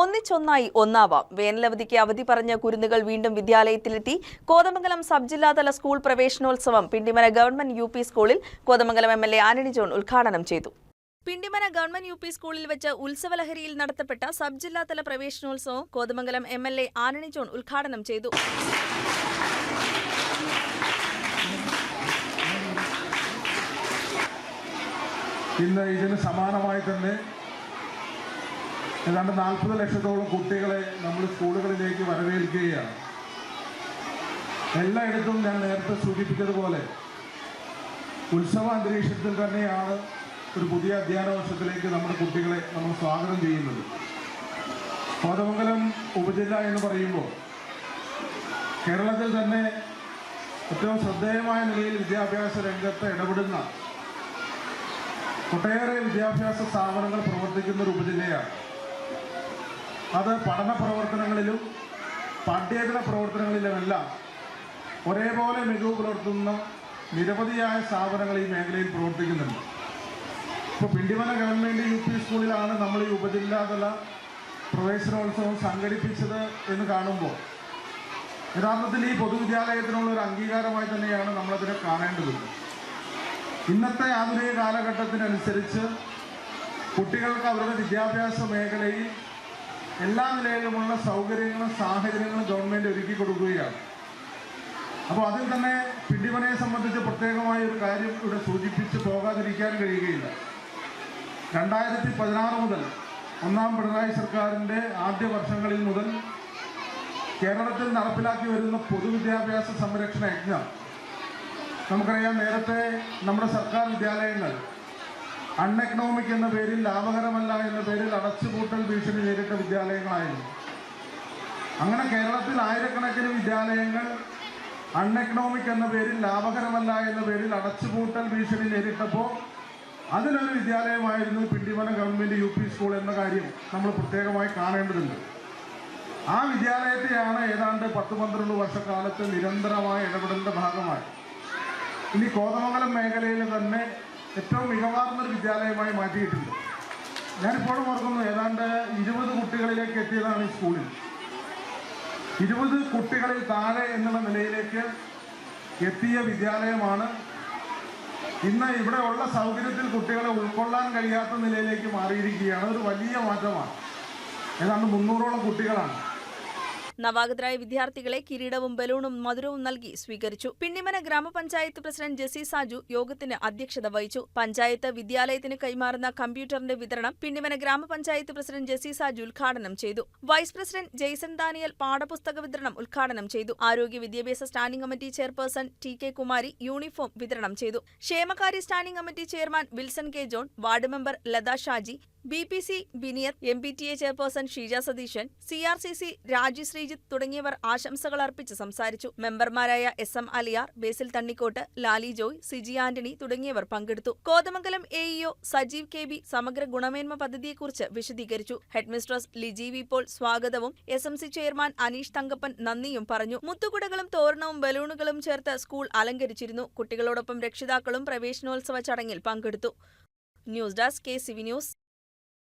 ഒന്നിച്ചൊന്നായി ഒന്നാവാം. വേനലവധിക്ക് അവധി പറഞ്ഞ കുരുന്നുകൾ വീണ്ടും വിദ്യാലയത്തിലെത്തി. കോതമംഗലം സബ് ജില്ലാതല സ്കൂൾ പ്രവേശനോത്സവം പിണ്ടിമന ഗവൺമെന്റ് യു സ്കൂളിൽ Kothamangalam M L A Antony John ഉദ്ഘാടനം ചെയ്തു. പിണ്ടിമന ഗവൺമെന്റ് യു പി സ്കൂളിൽ വെച്ച് ഉത്സവലഹരിയിൽ നടത്തപ്പെട്ട സബ് ജില്ലാതല പ്രവേശനോത്സവം Kothamangalam M L A Antony John ഉദ്ഘാടനം ചെയ്തു. ഇന്ന് ഇതിന് സമാനമായി തന്നെ ഏതാണ്ട് നാൽപ്പത് ലക്ഷത്തോളം കുട്ടികളെ നമ്മൾ സ്കൂളുകളിലേക്ക് വരവേൽക്കുകയാണ്. എല്ലായിടത്തും ഞാൻ നേരത്തെ സൂചിപ്പിച്ചതുപോലെ ഉത്സവ അന്തരീക്ഷത്തിൽ തന്നെയാണ് ഒരു പുതിയ അധ്യയന വർഷത്തിലേക്ക് നമ്മുടെ കുട്ടികളെ നമ്മൾ സ്വാഗതം ചെയ്യുന്നത്. കോതമംഗലം ഉപജില്ല എന്ന് പറയുമ്പോൾ കേരളത്തിൽ തന്നെ ഏറ്റവും ശ്രദ്ധേയമായ നിലയിൽ വിദ്യാഭ്യാസ രംഗത്ത് ഇടപെടുന്ന ഒട്ടേറെ വിദ്യാഭ്യാസ സ്ഥാപനങ്ങൾ പ്രവർത്തിക്കുന്ന ഒരു ഉപജില്ലയാണ്. അത് പഠന പ്രവർത്തനങ്ങളിലും പാഠ്യേതര പ്രവർത്തനങ്ങളിലുമെല്ലാം ഒരേപോലെ മികവ് പുലർത്തുന്ന നിരവധിയായ സ്ഥാപനങ്ങൾ ഈ മേഖലയിൽ പ്രവർത്തിക്കുന്നുണ്ട്. ഇപ്പോൾ പിണ്ടിമന ഗവൺമെന്റ് യു പി സ്കൂളിലാണ് നമ്മൾ ഈ ഉപജില്ലാതല പ്രവേശനോത്സവം സംഘടിപ്പിച്ചത് എന്ന് കാണുമ്പോൾ യഥാർത്ഥത്തിൽ ഈ പൊതുവിദ്യാലയത്തിനുള്ള ഒരു അംഗീകാരമായി തന്നെയാണ് നമ്മളതിനെ കാണേണ്ടത്. ഇന്നത്തെ ആധുനിക കാലഘട്ടത്തിനനുസരിച്ച് കുട്ടികൾക്ക് അവരുടെ വിദ്യാഭ്യാസ മേഖലയിൽ എല്ലാ നിലയിലുമുള്ള സൗകര്യങ്ങളും സാഹചര്യങ്ങളും ഗവൺമെന്റ് ഒരുക്കി കൊടുക്കുകയാണ്. അപ്പോൾ അതിൽ തന്നെ പിണ്ടിമനയെ സംബന്ധിച്ച് പ്രത്യേകമായ ഒരു കാര്യം ഇവിടെ സൂചിപ്പിച്ച് പോകാതിരിക്കാൻ കഴിയുകയില്ല. രണ്ടായിരത്തി പതിനാറ് മുതൽ ഒന്നാം പിണറായി സർക്കാരിന്റെ ആദ്യ വർഷങ്ങളിൽ മുതൽ കേരളത്തിൽ നടപ്പിലാക്കി വരുന്ന പൊതുവിദ്യാഭ്യാസ സംരക്ഷണ യജ്ഞം. നമുക്കറിയാം നേരത്തെ നമ്മുടെ സർക്കാർ വിദ്യാലയങ്ങൾ അൺഎക്കണോമിക് എന്ന പേരിൽ ലാഭകരമല്ല എന്ന പേരിൽ അടച്ചുപൂട്ടൽ ഭീഷണി നേരിട്ട വിദ്യാലയങ്ങളായിരുന്നു. അങ്ങനെ കേരളത്തിൽ ആയിരക്കണക്കിന് വിദ്യാലയങ്ങൾ അൺഎക്കണോമിക് എന്ന പേരിൽ ലാഭകരമല്ല എന്ന പേരിൽ അടച്ചുപൂട്ടൽ ഭീഷണി നേരിട്ടപ്പോൾ അതിനൊരു വിദ്യാലയമായിരുന്നു Pindimana government U P school എന്ന കാര്യം നമ്മൾ പ്രത്യേകമായി കാണേണ്ടതുണ്ട്. ആ വിദ്യാലയത്തെയാണ് ഏതാണ്ട് പത്ത് പന്ത്രണ്ട് വർഷക്കാലത്ത് നിരന്തരമായ ഇടപെടലിന്റെ ഭാഗമായി. ഇനി കോതമംഗലം മേഖലയിൽ തന്നെ ഏറ്റവും മികവാർന്ന ഒരു വിദ്യാലയമായി മാറ്റിയിട്ടുണ്ട്. ഞാനിപ്പോഴും ഓർക്കുന്നു ഏതാണ്ട് ഇരുപത് കുട്ടികളിലേക്ക് എത്തിയതാണ് ഈ സ്കൂളിൽ. ഇരുപത് കുട്ടികളിൽ താഴെ എന്നുള്ള നിലയിലേക്ക് എത്തിയ വിദ്യാലയമാണ്. ഇന്ന് ഇവിടെ ഉള്ള സൗകര്യത്തിൽ കുട്ടികളെ ഉൾക്കൊള്ളാൻ കഴിയാത്ത നിലയിലേക്ക് മാറിയിരിക്കുകയാണ്. ഒരു വലിയ മാറ്റമാണ്. ഏതാണ്ട് മുന്നൂറോളം കുട്ടികളാണ്. നവാഗതരായ വിദ്യാർത്ഥികളെ കിരീടവും ബലൂണും മധുരവും നൽകി സ്വീകരിച്ചു. പിന്നിമന ഗ്രാമപഞ്ചായത്ത് പ്രസിഡന്റ് ജെസി സാജു യോഗത്തിന് അധ്യക്ഷത വഹിച്ചു. പഞ്ചായത്ത് വിദ്യാലയത്തിന് കൈമാറുന്ന കമ്പ്യൂട്ടറിന്റെ വിതരണം പിന്നിമന ഗ്രാമപഞ്ചായത്ത് പ്രസിഡന്റ് ജെസി സാജു ഉദ്ഘാടനം ചെയ്തു. വൈസ് പ്രസിഡന്റ് ജെയ്സൺ ദാനിയൽ പാഠപുസ്തക വിതരണം ഉദ്ഘാടനം ചെയ്തു. ആരോഗ്യ വിദ്യാഭ്യാസ standing committee chairperson T K Kumari uniform വിതരണം ചെയ്തു. ക്ഷേമകാര്യ standing committee chairman Wilson K John ward member Latha Shaji B P C ബിനിയത് M P T A chairperson Sheeja Satheesan C R C C Raji Sreejith തുടങ്ങിയവർ ആശംസകൾ അർപ്പിച്ച് സംസാരിച്ചു. മെമ്പർമാരായ S M Aliyar ബേസിൽ തണ്ണിക്കോട്ട് ലാലി ജോയ് സിജി ആന്റണി തുടങ്ങിയവർ പങ്കെടുത്തു. Kothamangalam A E O Sajeev K B സമഗ്ര ഗുണമേന്മ പദ്ധതിയെക്കുറിച്ച് വിശദീകരിച്ചു. ഹെഡ്മിസ്ട്രസ് ലിജി വി പോൾ സ്വാഗതവും S M C chairman Aneesh Thankappan നന്ദിയും പറഞ്ഞു. മുത്തുകുടകളും തോരണവും ബലൂണുകളും ചേർത്ത് സ്കൂൾ അലങ്കരിച്ചിരുന്നു. കുട്ടികളോടൊപ്പം രക്ഷിതാക്കളും പ്രവേശനോത്സവ ചടങ്ങിൽ പങ്കെടുത്തു. News desk K C V news.